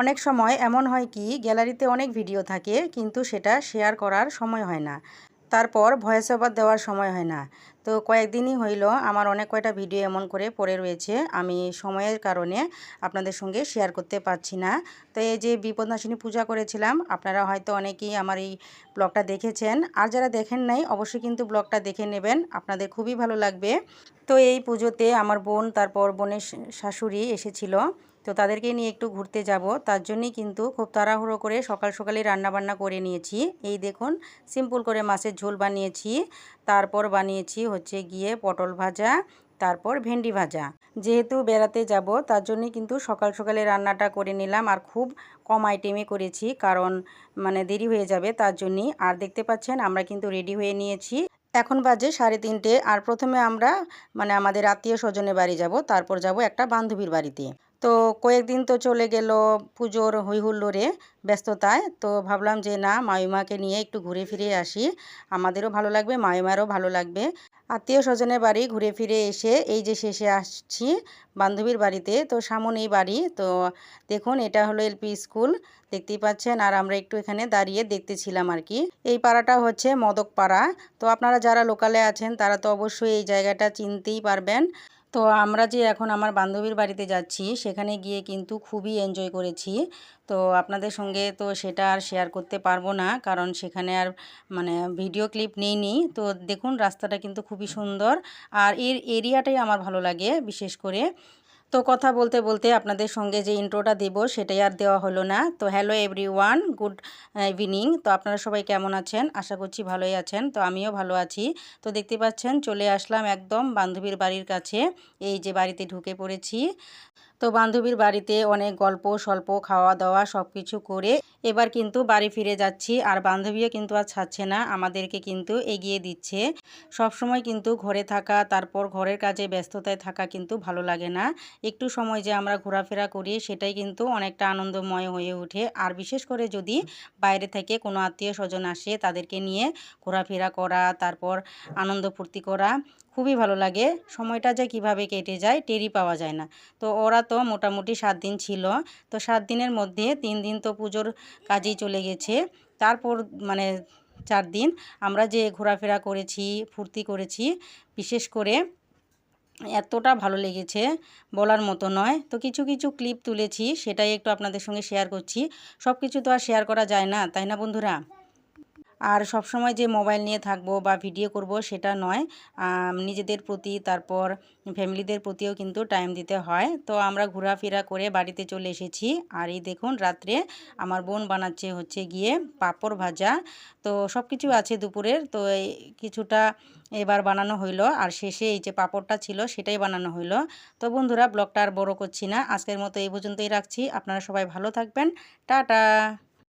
অনেক সময় এমন হয় কি, গ্যালারিতে অনেক ভিডিও থাকে কিন্তু সেটা শেয়ার করার সময় হয় না। তারপর ভয়েস ওভার দেওয়ার সময় হয় না। তো কয়েকদিনই হইল আমার অনেক কয়টা ভিডিও এমন করে পড়ে রয়েছে, আমি সময়ের কারণে আপনাদের সঙ্গে শেয়ার করতে পারছি না। তো এই যে বিপদনাশিনী পূজা করেছিলাম, আপনারা হয়তো অনেকেই আমার এই ব্লগটা দেখেছেন। আর যারা দেখেন নাই, অবশ্যই কিন্তু ব্লগটা দেখে নেবেন, আপনাদের খুবই ভালো লাগবে। তো এই পুজোতে আমার বোন, তারপর বোনের শাশুড়ি এসেছিল। তো তাদেরকে নিয়ে একটু ঘুরতে যাব। তার জন্যই কিন্তু খুব তাড়াহুড়ো করে সকাল সকালে রান্নাবান্না করে নিয়েছি। এই দেখুন, সিম্পল করে মাছের ঝোল বানিয়েছি। তারপর বানিয়েছি হচ্ছে গিয়ে পটল ভাজা, তারপর ভেন্ডি ভাজা। যেহেতু বেড়াতে যাব, তার জন্যই কিন্তু সকাল সকালে রান্নাটা করে নিলাম আর খুব কম আইটেমে করেছি কারণ মানে দেরি হয়ে যাবে, তার জন্যই। আর দেখতে পাচ্ছেন, আমরা কিন্তু রেডি হয়ে নিয়েছি। এখন বাজে সাড়ে তিনটে। আর প্রথমে আমরা মানে আমাদের আত্মীয় স্বজনের বাড়ি যাব। তারপর যাব একটা বান্ধবীর বাড়িতে। তো কয়েকদিন তো চলে গেল পুজোর হৈহুল্লোড়ে ব্যস্ততায়, তো ভাবলাম যে না, মামিমাকে নিয়ে একটু ঘুরে ফিরে আসি। আমাদেরও ভালো লাগবে, মামিমারও ভালো লাগবে। আত্মীয় স্বজনের বাড়ি ঘুরে ফিরে এসে এই যে শেষে আসছি বান্ধবীর বাড়িতে, তো সামনেই বাড়ি। তো দেখুন, এটা হলো এলপি স্কুল, দেখতেই পাচ্ছেন। আর আমরা একটু এখানে দাঁড়িয়ে দেখতেছিলাম আর কি। এই পাড়াটা হচ্ছে মদক পাড়া। তো আপনারা যারা লোকালে আছেন, তারা তো অবশ্যই এই জায়গাটা চিনতেই পারবেন। তো আমরা যে এখন আমার বান্ধবীর বাড়িতে যাচ্ছি, সেখানে গিয়ে কিন্তু খুবই এনজয় করেছি। তো আপনাদের সঙ্গে তো সেটা আর শেয়ার করতে পারব না, কারণ সেখানে আর মানে ভিডিও ক্লিপ নিইনি তো দেখুন, রাস্তাটা কিন্তু খুবই সুন্দর। আর এর এরিয়াটাই আমার ভালো লাগে, বিশেষ করে। তো কথা বলতে বলতে আপনাদের সঙ্গে যে ইন্ট্রোটা দেব সেটাই আর দেওয়া হলো না। তো hello everyone good evening. তো আপনারা সবাই কেমন আছেন? আশা করছি ভালোই আছেন। তো আমিও ভালো আছি। তো দেখতে পাচ্ছেন, চলে আসলাম একদম বান্ধবীর বাড়ির কাছে। এই যে বাড়িতে ঢুকে পড়েছি। তো বান্ধবীর বাড়িতে অনেক গল্প, স্বল্প খাওয়া দাওয়া সব কিছু করে এবার কিন্তু বাড়ি ফিরে যাচ্ছি। আর বান্ধবীও কিন্তু আর ছাড়ছে না, আমাদেরকে কিন্তু এগিয়ে দিচ্ছে। সব সময় কিন্তু ঘরে থাকা, তারপর ঘরের কাজে ব্যস্ততায় থাকা কিন্তু ভালো লাগে না। একটু সময় যে আমরা ঘোরাফেরা করি, সেটাই কিন্তু অনেকটা আনন্দময় হয়ে ওঠে। আর বিশেষ করে যদি বাইরে থেকে কোনো আত্মীয় স্বজন আসে, তাদেরকে নিয়ে ঘোরাফেরা করা, তারপর আনন্দ ফুর্তি করা, খুবই ভালো লাগে। সময়টা যে কীভাবে কেটে যায় টেরি পাওয়া যায় না। তো ওরা তো মোটামুটি সাত দিন ছিল। তো সাত দিনের মধ্যে তিন দিন তো পুজোর কাজেই চলে গেছে। তারপর মানে চার দিন আমরা যে ঘোরাফেরা করেছি, ফুর্তি করেছি, বিশেষ করে এতটা ভালো লেগেছে বলার মতো নয়। তো কিছু কিছু ক্লিপ তুলেছি, সেটাই একটু আপনাদের সঙ্গে শেয়ার করছি। সব কিছু তো আর শেয়ার করা যায় না, তাই না বন্ধুরা? আর সব সময় যে মোবাইল নিয়ে থাকব বা ভিডিও করব সেটা নয়। নিজেদের প্রতি, তারপর ফ্যামিলিদের প্রতিও কিন্তু টাইম দিতে হয়। তো আমরা ঘোরাফেরা করে বাড়িতে চলে এসেছি। আর এই দেখুন, রাত্রে আমার বোন বানাচ্ছে হচ্ছে গিয়ে পাপড় ভাজা। তো সব কিছু আছে দুপুরের। তো এই কিছুটা এবার বানানো হইল। আর শেষে এই যে পাপড়টা ছিল, সেটাই বানানো হইল। তো বন্ধুরা, ব্লগটা আর বড়ো করছি না। আজকের মতো এই পর্যন্তই রাখছি। আপনারা সবাই ভালো থাকবেন। টাটা!